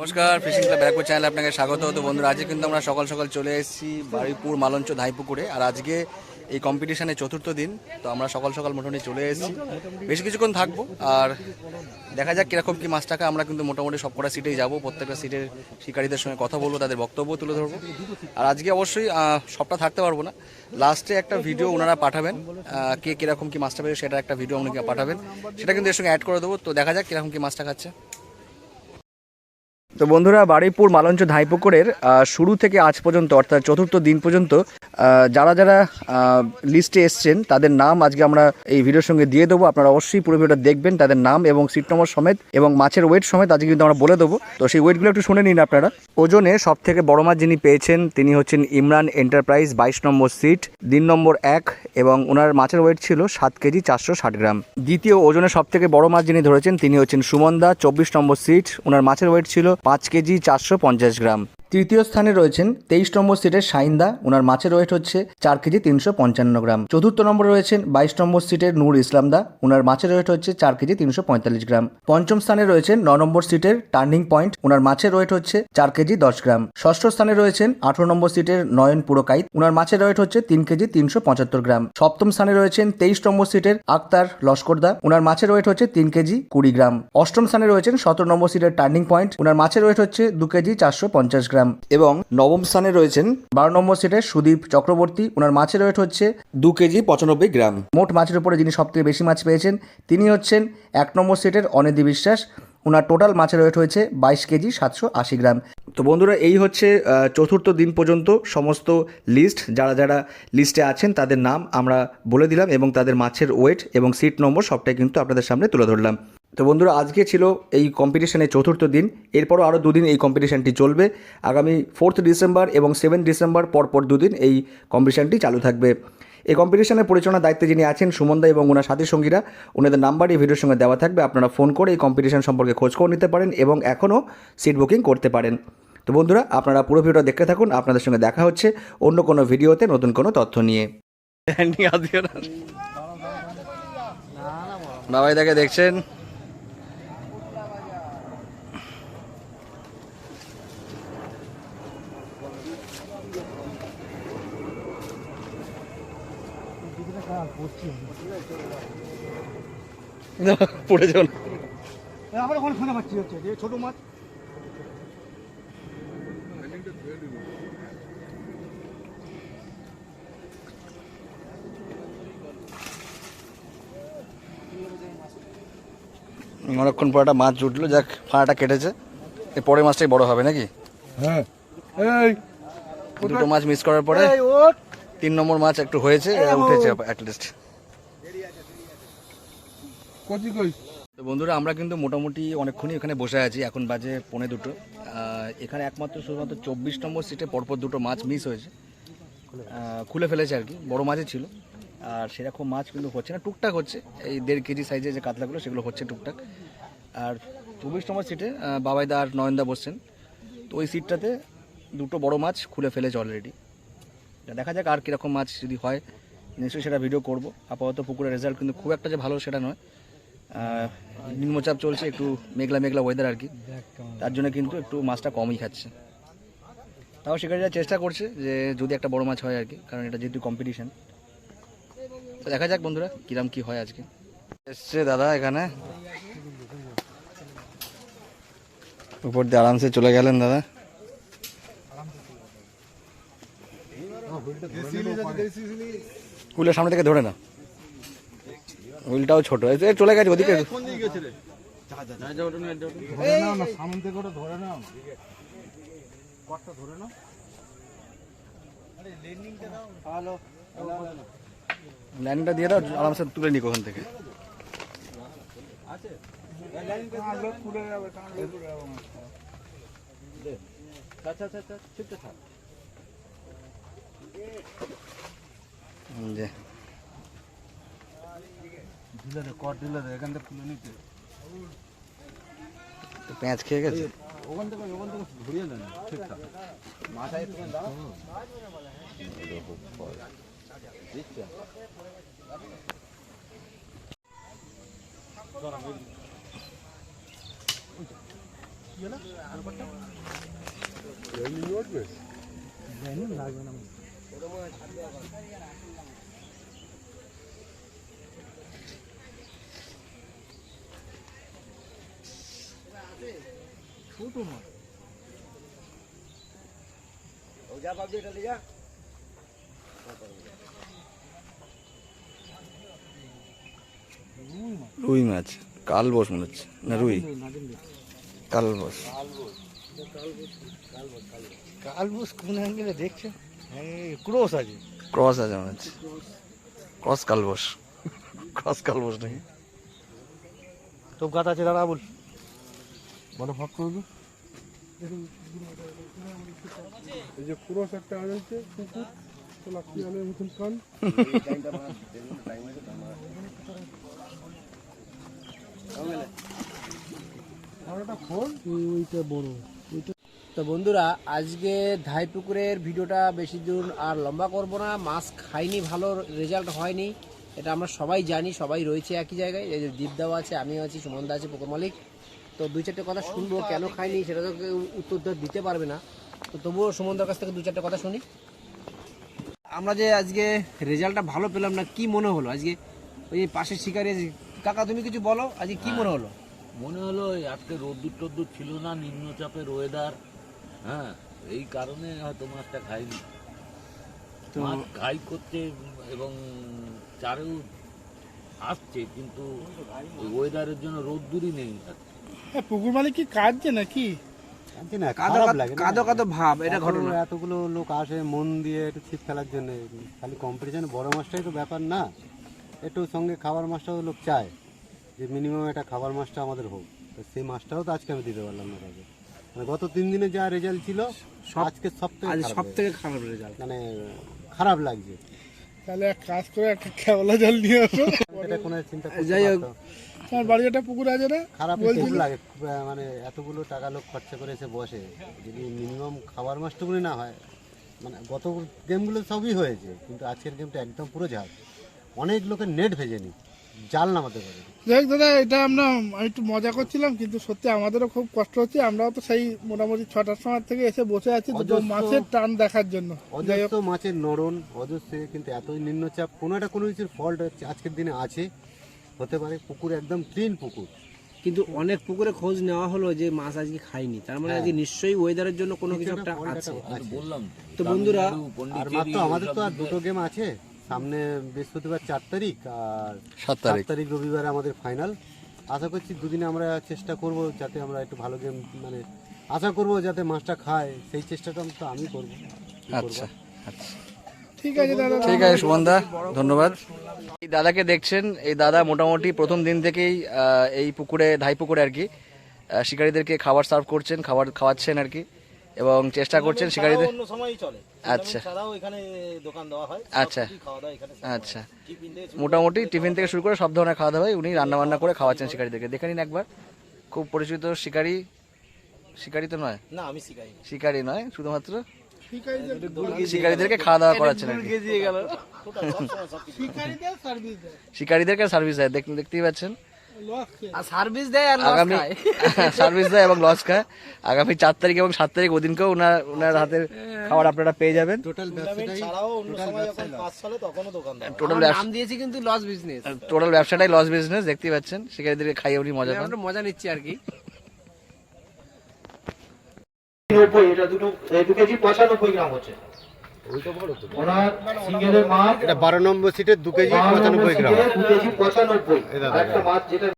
নমস্কার fishing club Barrackpore চ্যানেলে আপনাকে স্বাগত। তো বন্ধুরা, আজকে কিন্তু আমরা সকাল সকাল চলে এসেছি বারুইপুর, মালঞ্চ, ধাইপুকুরে। আর আজকে এই কম্পিটিশনের চতুর্থ দিন, তো আমরা সকাল সকাল মোটামুটি চলে এসেছি। বেশ কিছুক্ষণ থাকব, আর দেখা যাক কীরকম কী মাছ টাকা। আমরা কিন্তু মোটামুটি সবকটা সিটেই যাব, প্রত্যেকটা সিটের শিকারীদের সঙ্গে কথা বলব, তাদের বক্তব্য তুলে ধরবো। আর আজকে অবশ্যই সবটা থাকতে পারব না। লাস্টে একটা ভিডিও ওনারা পাঠাবেন কে কীরকম কী মাছটা পেয়ে সেটা একটা ভিডিও ওনাকে পাঠাবেন। সেটা কিন্তু এর সঙ্গে অ্যাড করে দেবো। তো দেখা যাক কীরকম কী মাছটা খাচ্ছে। তো বন্ধুরা বারুইপুর মালঞ্চ ধাইপুকুরের শুরু থেকে আজ পর্যন্ত, অর্থাৎ চতুর্থ দিন পর্যন্ত যারা যারা লিস্টে এসছেন, তাদের নাম আজকে আমরা এই ভিডিওর সঙ্গে দিয়ে দেবো। আপনারা অবশ্যই পুরো ভিডিওটা দেখবেন, তাদের নাম এবং সিট নম্বর সমেত এবং মাছের ওয়েট সমেত আজকে কিন্তু আমরা বলে দেবো। তো সেই ওয়েটগুলো একটু শুনে নিন আপনারা। ওজনে সব থেকে বড় মাছ যিনি পেয়েছেন, তিনি হচ্ছেন ইমরান এন্টারপ্রাইজ বাইশ নম্বর সিট দিন নম্বর এক এবং ওনার মাছের ওয়েট ছিল সাত কেজি চারশো ষাট গ্রাম। দ্বিতীয় ওজনে সব থেকে বড় মাছ যিনি ধরেছেন, তিনি হচ্ছেন সুমন দা, চব্বিশ নম্বর সিট ওনার মাছের ওয়েট ছিল পাঁচ কেজি চারশো পঞ্চাশ গ্রাম। তৃতীয় স্থানে রয়েছেন তেইশ নম্বর সিটের সাইন্দা ওনার মাছের ওয়েট হচ্ছে চার কেজি তিনশো পঞ্চান্ন গ্রাম। চতুর্থ নম্বরে রয়েছেন বাইশ নম্বর সিটের নূর ইসলাম দা। ওনার মাছের ওয়েট হচ্ছে চার কেজি তিনশো পঁয়তাল্লিশ গ্রাম। পঞ্চম স্থানে রয়েছেন ন নম্বর সিটের টার্নিং পয়েন্ট। ওনার মাছের ওয়েট হচ্ছে চার কেজি দশ গ্রাম। ষষ্ঠ স্থানে রয়েছেন আঠারো নম্বর সিটের নয়ন পুরকাইত। ওনার মাছের ওয়েট হচ্ছে তিন কেজি তিনশো পঁচাত্তর গ্রাম। সপ্তম স্থানে রয়েছেন তেইশ নম্বর সিটের আক্তার লস্করদা ওনার মাছের ওয়েট হচ্ছে তিন কেজি কুড়ি গ্রাম। অষ্টম স্থানে রয়েছেন সতেরো নম্বর সিটের টার্নিং পয়েন্ট। ওনার মাছের ওয়েট হচ্ছে দু কেজি চারশো পঞ্চাশ গ্রাম। এবং নবম স্থানে রয়েছেন বারো নম্বর সিটের সুদীপ চক্রবর্তী। ওনার মাছের ওয়েট হচ্ছে দু কেজি পঁচানব্বই গ্রাম। মোট মাছের উপরে যিনি সবথেকে বেশি মাছ পেয়েছেন, তিনি হচ্ছেন এক নম্বর সেটের অনিধি বিশ্বাস। ওনার টোটাল মাছের ওয়েট হয়েছে বাইশ কেজি সাতশো আশি গ্রাম। তো বন্ধুরা, এই হচ্ছে চতুর্থ দিন পর্যন্ত সমস্ত লিস্ট যারা যারা লিস্টে আছেন, তাদের নাম আমরা বলে দিলাম এবং তাদের মাছের ওয়েট এবং সিট নম্বর সবটাই কিন্তু আপনাদের সামনে তুলে ধরলাম। তো বন্ধুরা আজকে ছিল এই কম্পিটিশনের চতুর্থ দিন। এরপরও আরও দুদিন এই কম্পিটিশানটি চলবে। আগামী ফোর্থ ডিসেম্বর এবং সেভেন ডিসেম্বর পরপর দুদিন এই কম্পিটিশনটি চালু থাকবে। এই কম্পিটিশনের পরিচালনার দায়িত্বে যিনি আছেন সুমনদা এবং ওনার সাথী সঙ্গীরা ওনাদের নাম্বার এই ভিডিওর সঙ্গে দেওয়া থাকবে। আপনারা ফোন করে এই কম্পিটিশন সম্পর্কে খোঁজ করে নিতে পারেন এবং এখনও সিট বুকিং করতে পারেন। তো বন্ধুরা আপনারা পুরো ভিডিও দেখতে থাকুন। আপনাদের সঙ্গে দেখা হচ্ছে অন্য কোনো ভিডিওতে নতুন কোনো তথ্য নিয়ে। বাবাই দেখছেন? পড়ে যান আবার ওখানে ফোনে পাচ্ছি হচ্ছে যে ছোট মাছ। অনেকক্ষণ পর একটা মাছ জুটলো যাক ফাড়াটা কেটেছে। এই পরের মাছটাই বড় হবে নাকি? হ্যাঁ। এই দুটো মাছ মিস করার পরে? তিন নম্বর মাছ একটু হয়েছে উঠেছে অ্যাটলিস্ট তো বন্ধুরা আমরা কিন্তু মোটামুটি অনেকক্ষণই এখানে বসে আছি এখন বাজে পৌনে দুটো। এখানে একমাত্র শুধুমাত্র চব্বিশ নম্বর সিটে পরপর দুটো মাছ মিস হয়েছে। খুলে ফেলেছে আর কি বড় মাছই ছিল। আর সেরকম মাছ কিন্তু হচ্ছে না টুকটাক হচ্ছে। এই দেড় কেজি সাইজের যে কাতলাগুলো সেগুলো হচ্ছে টুকটাক। আর চব্বিশ নম্বর সিটে বাবাইদা আর নয়নদা বসছেন। তো ওই সিটটাতে দুটো বড় মাছ খুলে ফেলেছে অলরেডি দেখা যাক আর কীরকম মাছ যদি হয়। নিশ্চয়ই সেটা ভিডিও করব। আপাতত পুকুরের রেজাল্ট কিন্তু খুব একটা যে ভালো সেটা নয়। নিম্নচাপ চলছে, একটু মেঘলা মেঘলা ওয়েদার আর কি। তার জন্য কিন্তু একটু মাছটা কমই খাচ্ছে। তাও শিকারীরা চেষ্টা করছে যে যদি একটা বড় মাছ হয় আর কি, কারণ এটা যেহেতু কম্পিটিশান তো দেখা যাক বন্ধুরা, কিরাম কি হয় আজকে। এসছে দাদা এখানে। উপর দিয়ে আরামসে চলে গেলেন দাদা। হুইলের সামনে থেকে ধরে না হুইলটাও ছোট চলে গেছে ওদিকে লাইনটা দিয়ে দাও আরামসে তুলে ওখান থেকে আচ্ছা আচ্ছা আচ্ছা হুম, যে এখান থেকে খুলে নিতে। তো পেঁয়াজ খেয়ে গেছে? ওখান থেকে ওখান থেকে ঘুরিয়ে দেন ঠিকঠাক মাথায় একটু দাও। দিচ্ছে রুই মাছ কাল বস মনে হচ্ছে। না, রুই? কাল বস কালবুস কোন অ্যাঙ্গেলে দেখছ ক্রোস আছে। ক্রস আছে মনে হচ্ছে। ক্রস কালবস। ক্রস কালবস নাকি? তো গাছ আছে দাদা বল। বলো ভাগ করবি এই যে ক্রস একটা আছে কুকুর তো লাকি আলের মতন কান? ওইটা বড়। তো বন্ধুরা আজকে ধাই পুকুরের ভিডিওটা বেশি দূর আর লম্বা করব না। মাছ খাইনি ভালো রেজাল্ট হয়নি। এটা আমরা সবাই জানি সবাই রয়েছে একই জায়গায়। এই যে দীপদাও আছে আমিও আছি সুমনদা আছে পুকুর মালিক। তো দুই চারটে কথা শুনব কেন খাইনি সেটা তো উত্তর দিতে পারবে না। তো তবুও সুমনদার কাছ থেকে দু চারটে কথা শুনি। আমরা যে আজকে রেজাল্টটা ভালো পেলাম না কি মনে হলো? আজকে ওই যে পাশের শিকারি কাকা তুমি কিছু বলো আজকে কি মনে হলো? মনে হলো আজকে রোদ্দুর টদ্দুর ছিল না নিম্নচাপের ওয়েদার হ্যাঁ এই কারণে হয়তো মাছটা খাইনি। মাছ ঘাই করছে এবং চারেও আসছে কিন্তু ওয়েদারের জন্য রোদ্দুরই নেই। হ্যাঁ পুকুর মালিক কি কাটছে নাকি? কাদো কাদো- লাগে না? কাদো কাদো ভাব এটা ঘটনা। এতগুলো লোক আসে মন দিয়ে একটু ছিপ ফেলার জন্য। খালি কম্পিটিশন বড় মাছটাই তো ব্যাপার না। একটু সঙ্গে খাবার মাছটাও লোক চায় যে মিনিমাম একটা খাবার মাছটা আমাদের হোক। তো সেই মাছটাও তো আজকে আমি দিতে পারলাম না তাকে। গত তিন দিনে যা রেজাল্ট ছিল আজকে সব থেকে সব থেকে খারাপ রেজাল্ট মানে খারাপ লাগছে। তাহলে এক কাজ করে একটা খেওলা জল নিয়ে আসো। এটা কোনো চিন্তা করতে যাই হোক। তোমার বাড়ি একটা পুকুর আছে না? খারাপ বলছি খুব লাগে মানে এতগুলো টাকা লোক খরচা করে এসে বসে। যদি মিনিমাম খাবার মাছটুকুনি না হয় মানে গত গেমগুলো সবই হয়েছে কিন্তু আজকের গেমটা একদম পুরো ঝাল। অনেক লোকের নেট ভেজে নি জাল নামাতে পারে। দেখ দাদা এটা আমরা আমি একটু মজা করছিলাম কিন্তু সত্যি আমাদেরও খুব কষ্ট হচ্ছে। আমরাও তো সেই মোটামুটি ছটার সময় থেকে এসে বসে আছি দুটো মাছের টান দেখার জন্য। যাই অজস্র মাছের নরন অজস্র কিন্তু এতই নিম্নচাপ। কোনো একটা কোনো কিছুর ফল্ট আজকের দিনে আছে হতে পারে। পুকুর একদম ক্লিন পুকুর। কিন্তু অনেক পুকুরে খোঁজ নেওয়া হলো যে মাছ আজকে খাইনি। তার মানে আজকে নিশ্চয়ই ওয়েদারের জন্য কোনো কিছু একটা আছে। বললাম তো বন্ধুরা, আর আমাদের তো আর দুটো গেম আছে। সামনে বৃহস্পতিবার চার তারিখ আর সাত তারিখ। তারিখ রবিবারে আমাদের ফাইনাল আশা করছি দুদিনে আমরা চেষ্টা করব যাতে আমরা একটু ভালো গেম মানে আশা করব যাতে মাছটা খায় সেই চেষ্টাটা তো আমি করব। আচ্ছা আচ্ছা। ঠিক আছে দাদা। ঠিক আছে সুমনদা ধন্যবাদ। এই দাদাকে দেখছেন এই দাদা মোটামুটি প্রথম দিন থেকেই এই পুকুরে ধাই পুকুরে আর কি শিকারীদেরকে খাবার সার্ভ করছেন খাবার খাওয়াচ্ছেন আর কি। এবং চেষ্টা করছেন শিকারীদের অন্য সময়ই চলে। আচ্ছা। ছাড়াও এখানে দোকান দেওয়া হয়। আচ্ছা। খাওয়া দাওয়া এখানে আচ্ছা। মোটামুটি টিফিন থেকে শুরু করে সব ধরনের খাওয়া দাওয়াই উনি রান্না বান্না করে খাওয়াচ্ছেন শিকারীদেরকে। দেখে নিন একবার। খুব পরিচিত শিকারী। শিকারী তো নয়? না আমি শিখাই শিকারী নয় শুধুমাত্র শিকারীদের শিকারীদেরকে খাওয়া দাওয়া করাচ্ছেন আর সার্ভিস দেয়। শিকারীদেরকে সার্ভিস দেয়। দেখ- দেখতেই পাচ্ছেন। সার্ভিস দেয় আর লস আগামী খায়। সার্ভিস দেয় এবং লস খায়। আগামী চার তারিখ এবং সাত তারিখ ওদিনকেও ওনার ওনার হাতের খাবার আপনারা পেয়ে যাবেন। টোটাল নাম দিয়েছি কিন্তু লস বিজনেস টোটাল ব্যবসাটাই লস বিজনেস দেখতেই পাচ্ছেন। শিকারীদেরকে খাইয়ে উনি মজা পান। মজা নিচ্ছি আর কি। এটা দুটো দু কেজি পঁচানব্বই গ্রাম হচ্ছে। ওনার সিঙ্গেলের মাছ এটা বারো নম্বর সিটের দু কেজি পঁচানব্বই গ্রাম। দু কেজি পঁচানব্বই। একটা মাছ যেটা